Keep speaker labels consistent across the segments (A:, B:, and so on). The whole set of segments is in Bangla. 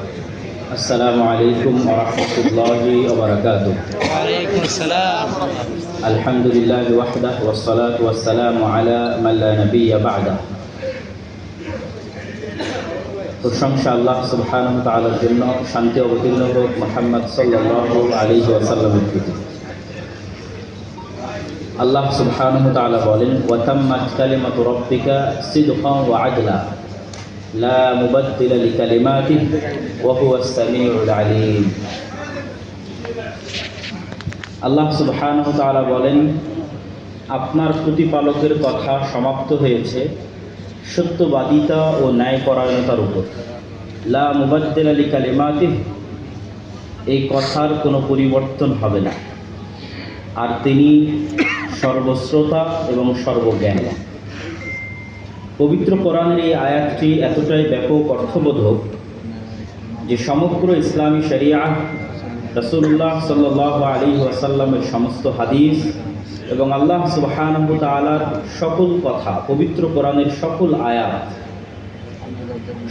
A: السلام عليكم ورحمة الله وبركاته
B: وعليكم السلام
A: الحمد لله وحده والصلاة والسلام على من لا نبي بعده প্রশংসা আল্লাহ সুবহানাহু ওয়া তাআলার জন্য শান্তি অবতীর্ণ হোক মুহাম্মদ সাল্লাল্লাহু আলাইহি ওয়াসাল্লামের প্রতি আল্লাহ সুবহানাহু ওয়া তাআলা বলেন ওয়া তাম্মাত কালিমাতু রাব্বিকা সিদকান ওয়া আদলা মুবাদ্দিলা লিকালিমাতিহি ওয়া হুয়াস সামিউল আলিম আল্লাহ সুবহানাহু ওয়া তাআলা বলেন, আপনার প্রতিপালকের কথা সমাপ্ত হয়েছে সত্যবাদিতা ও ন্যায়পরায়ণতার উপর। লা মুবাদ্দিল আলী কালিমাতিহ এই কথার কোনো পরিবর্তন হবে না। আর তিনি সর্বশ্রোতা এবং সর্বজ্ঞান পবিত্র কোরআনের এই আয়াতটি এতটাই ব্যাপক অর্থবোধক যে সমগ্র ইসলামী শরিয়া রসুল্লাহ সাল্লাহ আলী ওয়াসাল্লামের সমস্ত হাদিস এবং আল্লাহ সুবাহানহ তালার সকল কথা, পবিত্র কোরআনের সকল আয়াত,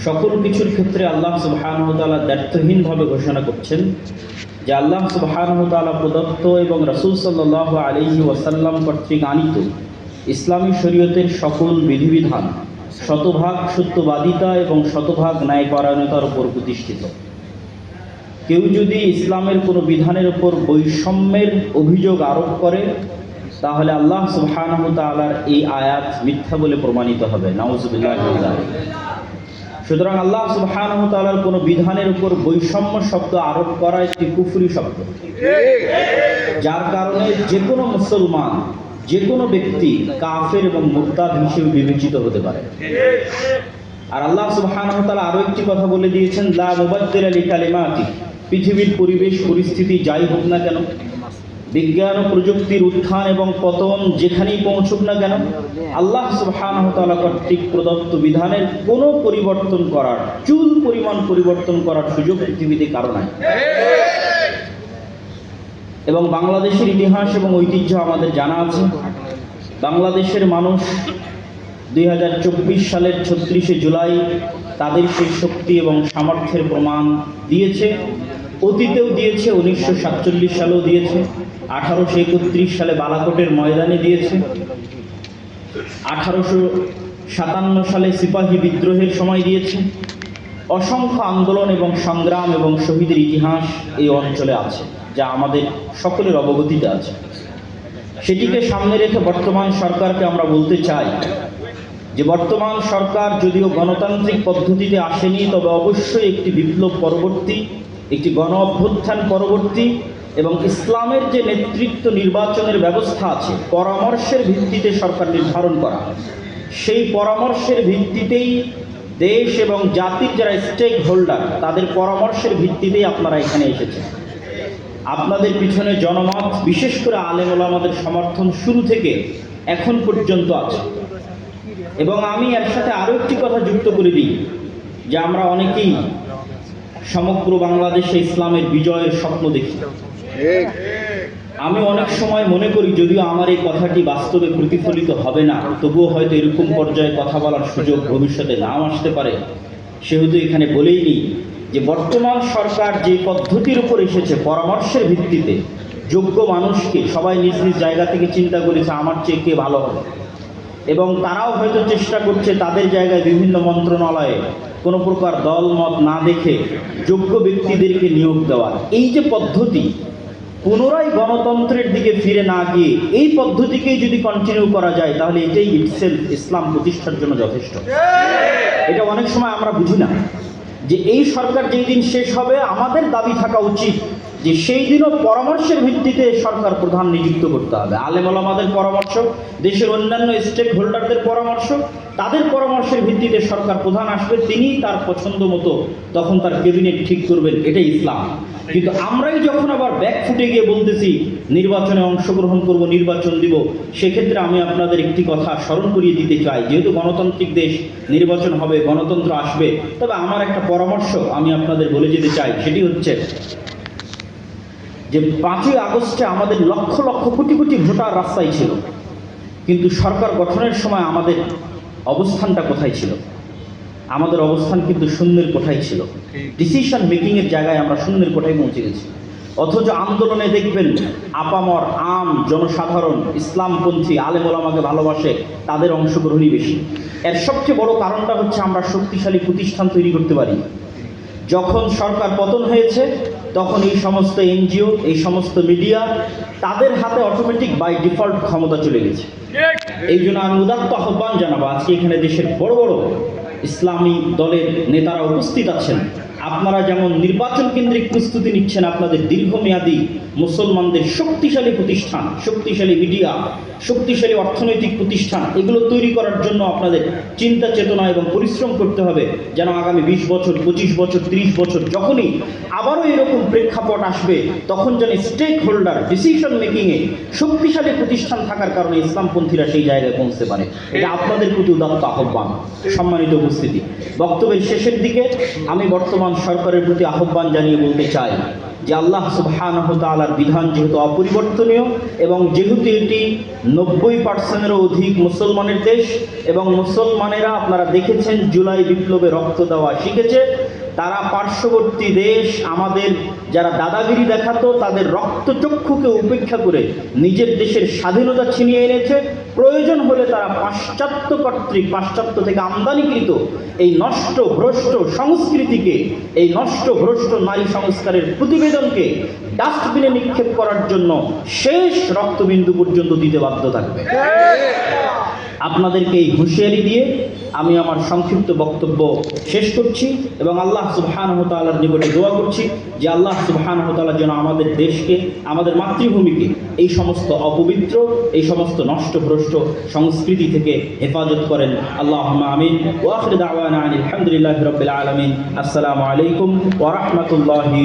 A: সকল কিছুর ক্ষেত্রে আল্লাহ সুবাহানহ তালা ঘোষণা করছেন যে আল্লাহ সুবাহানহ তালা প্রদত্ত এবং রসুল সাল্লাহ আলী ওয়াসাল্লাম কর্তৃক আনিত ইসলামী শরীয়তের সকল বিধিবিধান শতভাগ সত্যবাদিতা এবং শতভাগ ন্যায়পরায়ণতার উপর প্রতিষ্ঠিত। কেউ যদি ইসলামের কোনো বিধানের উপর বৈষম্যের অভিযোগ আরোপ করে, তাহলে আল্লাহ সুবহানাহু এই আয়াত মিথ্যা বলে প্রমাণিত হবে। নাউজুবিল্লাহ সুতরাং আল্লাহ সুবহানাহু তাআলার কোনো বিধানের উপর বৈষম্য শব্দ আরোপ করা একটি কুফরি শব্দ। যার কারণে যে কোনো মুসলমান যে কোনো ব্যক্তি কাফের এবং মুরতাদ হিসেবে বিবেচিত হতে পারে। আর আল্লাহ তাআলা আরও একটি কথা বলে দিয়েছেন পৃথিবীর পরিবেশ, পরিস্থিতি যাই হোক না কেন, বিজ্ঞান ও প্রযুক্তির উত্থান এবং পতন যেখানেই পৌঁছুক না কেন, আল্লাহ তাআলা কর্তৃক প্রদত্ত বিধানের কোনো পরিবর্তন করার, চুল পরিমাণ পরিবর্তন করার সুযোগ পৃথিবীতে কারও নাই। এবং বাংলাদেশের ইতিহাস এবং ঐতিহ্য আমাদের জানা আছে। বাংলাদেশের মানুষ দুই হাজার চব্বিশ সালের ছত্রিশে জুলাই তাদের সেই শক্তি এবং সামর্থ্যের প্রমাণ দিয়েছে। অতীতেও দিয়েছে, উনিশশো সাতচল্লিশ সালেও দিয়েছে, আঠারোশো একত্রিশ সালে বালাকোটের ময়দানে দিয়েছে। আঠারোশো সাতান্ন সালে সিপাহী বিদ্রোহের সময় দিয়েছে। অসংখ্য আন্দোলন এবং সংগ্রাম এবং শহীদের ইতিহাস এই অঞ্চলে আছে, যা আমাদের সকলের অবগতিতে আছে। সেটিকে সামনে রেখে বর্তমান সরকারকে আমরা বলতে চাই যে বর্তমান সরকার যদিও গণতান্ত্রিক পদ্ধতিতে আসেনি, তবে অবশ্যই একটি বিপ্লব পরবর্তী, একটি গণ অভ্যুত্থান পরবর্তী এবং ইসলামের যে নেতৃত্ব নির্বাচনের ব্যবস্থা আছে, পরামর্শের ভিত্তিতে সরকার নির্ধারণ করা। সেই পরামর্শের ভিত্তিতেই দেশ এবং জাতির যারা স্টেক হোল্ডার তাদের পরামর্শের ভিত্তিতেই আপনারা এখানে এসেছেন। আপনাদের পিছনে জনমত বিশেষ করে আলেম আমাদের সমর্থন শুরু থেকে এখন পর্যন্ত আছে। এবং আমি এর সাথে আরও একটি কথা যুক্ত করে দিই যে আমরা অনেকেই সমগ্র বাংলাদেশে ইসলামের বিজয়ের স্বপ্ন দেখি। আমি অনেক সময় মনে করি যদিও আমার এই কথাটি বাস্তবে প্রতিফলিত হবে না তবুও হয়তো এরকম পর্যায়ে কথা বলার সুযোগ ভবিষ্যতে নাও আসতে পারে। সেহেতু এখানে বলেই নিই যে বর্তমান সরকার যে পদ্ধতির উপর এসেছে পরামর্শের ভিত্তিতে যোগ্য মানুষকে সবাই নিজ নিজ জায়গা থেকে চিন্তা করেছে, আমার চেয়ে কে ভালো হবে? এবং তারাও হয়তো চেষ্টা করছে তাদের জায়গায় বিভিন্ন মন্ত্রণালয়ে কোনো প্রকার দল, মত না দেখে যোগ্য ব্যক্তিদেরকে নিয়োগ দেওয়ার। এই যে পদ্ধতি, পুনরায় গণতন্ত্রের দিকে ফিরে না গিয়ে এই পদ্ধতিকেই যদি কন্টিনিউ করা যায়, তাহলে এটাই ইটসেলফ ইসলাম প্রতিষ্ঠার জন্য যথেষ্ট। এটা অনেক সময় আমরা বুঝি না। যে এই সরকার যেই দিন শেষ হবে আমাদের দাবি থাকা উচিত যে সেই দিনও পরামর্শের ভিত্তিতে সরকার প্রধান নিযুক্ত করতে হবে। আলেম আমাদের পরামর্শ, দেশের অন্যান্য স্টেক হোল্ডারদের পরামর্শ, তাদের পরামর্শের ভিত্তিতে সরকার প্রধান আসবে তিনি তার পছন্দ মতো তখন তার ক্যাবিনেট ঠিক করবেন, এটাই ইসলাম। কিন্তু আমরাই যখন আবার ব্যাক ফুটে গিয়ে বলতেছি, নির্বাচনে অংশগ্রহণ করব, নির্বাচন দিব, সেক্ষেত্রে আমি আপনাদের একটি কথা স্মরণ করিয়ে দিতে চাই। যেহেতু গণতান্ত্রিক দেশ, নির্বাচন হবে, গণতন্ত্র আসবে, তবে আমার একটা পরামর্শ আমি আপনাদের বলে যেতে চাই, সেটি হচ্ছে যে পাঁচই আগস্টে আমাদের লক্ষ লক্ষ কোটি কোটি ভোটার রাস্তায় ছিল। কিন্তু সরকার গঠনের সময় আমাদের অবস্থানটা কোথায় ছিল? আমাদের অবস্থান কিন্তু শূন্যের কোঠায় ছিল। ডিসিশন মেকিংয়ের জায়গায় আমরা শূন্যের কোঠায় পৌঁছে গেছি। অথচ আন্দোলনে দেখবেন আপামর আম জনসাধারণ, ইসলামপন্থী, আলেম ওলামাকে ভালোবাসে, তাদের অংশগ্রহণই বেশি। এর সবচেয়ে বড় কারণটা হচ্ছে আমরা শক্তিশালী প্রতিষ্ঠান তৈরি করতে পারি। যখন সরকার পতন হয়েছে, তখন এই সমস্ত এনজিও, এই সমস্ত মিডিয়া তাদের হাতে অটোমেটিক বাই ডিফল্ট ক্ষমতা চলে গেছে। এই জন্য আমি উদাত্ত আহ্বান জানাব, আজকে এখানে দেশের বড় বড় ইসলামী দলের নেতারা উপস্থিত আছেন। আপনারা যেমন নির্বাচন কেন্দ্রিক প্রস্তুতি নিচ্ছেন আপনাদের দীর্ঘমেয়াদী মুসলমানদের শক্তিশালী প্রতিষ্ঠান, শক্তিশালী মিডিয়া, শক্তিশালী অর্থনৈতিক প্রতিষ্ঠান, এগুলো তৈরি করার জন্য আপনাদের চিন্তা, চেতনা এবং পরিশ্রম করতে হবে যেন আগামী বিশ বছর, পঁচিশ বছর, ত্রিশ বছর যখনই আবারও এরকম প্রেক্ষাপট আসবে, তখন যেন স্টেক হোল্ডার ডিসিশন মেকিংয়ে শক্তিশালী প্রতিষ্ঠান থাকার কারণে ইসলামপন্থীরা সেই জায়গায় পৌঁছতে পারে। এটা আপনাদের প্রতি উদাত্ত আহ্বান, সম্মানিত উপস্থিতি। বক্তব্যের শেষের দিকে আমি বর্তমান সরকারের প্রতি আহ্বান জানিয়ে বলতে চাই যে আল্লাহ সুবহানাহ আলার বিধান যেহেতু অপরিবর্তনীয় এবং যেহেতু এটি নব্বই পার্সেন্টেরও অধিক মুসলমানের দেশ এবং মুসলমানেরা আপনারা দেখেছেন জুলাই বিপ্লবে রক্ত দেওয়া শিখেছে তারা পার্শ্ববর্তী দেশ, আমাদের যারা দাদাগিরি দেখাতো, তাদের রক্তচক্ষুকে উপেক্ষা করে নিজের দেশের স্বাধীনতা ছিনিয়ে এনেছে। প্রয়োজন হলে তারা পাশ্চাত্য কর্তৃক, পাশ্চাত্য থেকে আমদানিকৃত এই নষ্ট, ভ্রষ্ট সংস্কৃতিকে, এই নষ্ট, ভ্রষ্ট নারী সংস্কারের প্রতিবেদনকে ডাস্টবিনে নিক্ষেপ করার জন্য শেষ রক্তবিন্দু পর্যন্ত দিতে বাধ্য থাকবে। আপনাদেরকে এই হুঁশিয়ারি দিয়ে আমি আমার সংক্ষিপ্ত বক্তব্য শেষ করছি এবং আল্লাহ সুবহানাহ তাআলার নিকটে দোয়া করছি যে আল্লাহ সুবহানাহ তাআলা যেন আমাদের দেশকে, আমাদের মাতৃভূমিকে এই সমস্ত অপবিত্র, এই সমস্ত নষ্টভ্রষ্ট সংস্কৃতি থেকে হেফাজত করেন। আল্লাহ আমিন। ওয়াখির দাওয়ানা আলহামদুলিল্লাহ রবিল আলমিন। আসসালামু আলাইকুম ওরহমতুল্লাহি